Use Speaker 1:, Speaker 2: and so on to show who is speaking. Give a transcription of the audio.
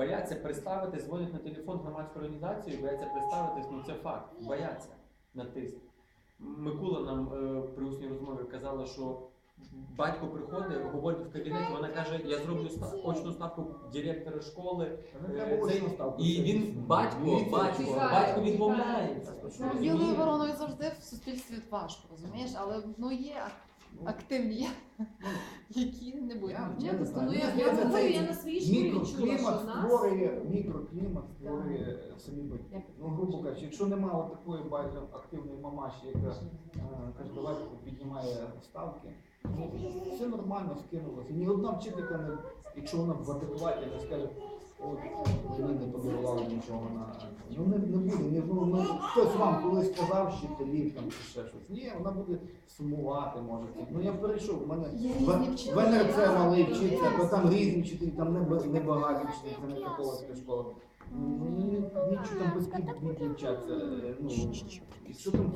Speaker 1: бояться представити, дзвонять на телефон громадської організації, бояться представитись, ну це факт. Бояться на тиск. Микула нам е, при усній розмові казала, що батько приходить, говорить в кабінеті, вона каже, я зроблю ста- очну ставку директора школи. Е,
Speaker 2: треба
Speaker 1: це-
Speaker 2: очну ставку.
Speaker 1: І він батько, батько, батько відмовляється.
Speaker 3: Ну,
Speaker 2: розумієте?
Speaker 3: Вороною завжди в суспільстві важко, розумієш? Але ну є ак- активні, які не будуть
Speaker 2: Я-
Speaker 3: мовчати.
Speaker 2: я не знаю.
Speaker 3: Ну, я, я я на своїй школі відчула, що
Speaker 2: Мікроклімат
Speaker 3: нас
Speaker 2: створює, мікроклімат створює самі батьки. Ну, грубо кажучи, якщо немає такої багато активної мамаші, яка е, каже, давайте піднімає ставки, ну, все нормально скинулося. Ні одна вчителька, не, якщо вона в адекваті, не скаже, от нічого на ну не, не буде. Не, ну, ну, хтось вам колись сказав, вчителів там чи ще щось. Ні, вона буде сумувати, може. Ну я перейшов, в мене в-
Speaker 3: різні
Speaker 2: це малий вчиться, то там різні вчителі, там не, не багаті вчителі, це не такого школа. Ну, Нічого там без вчаться. е, Ну, і що там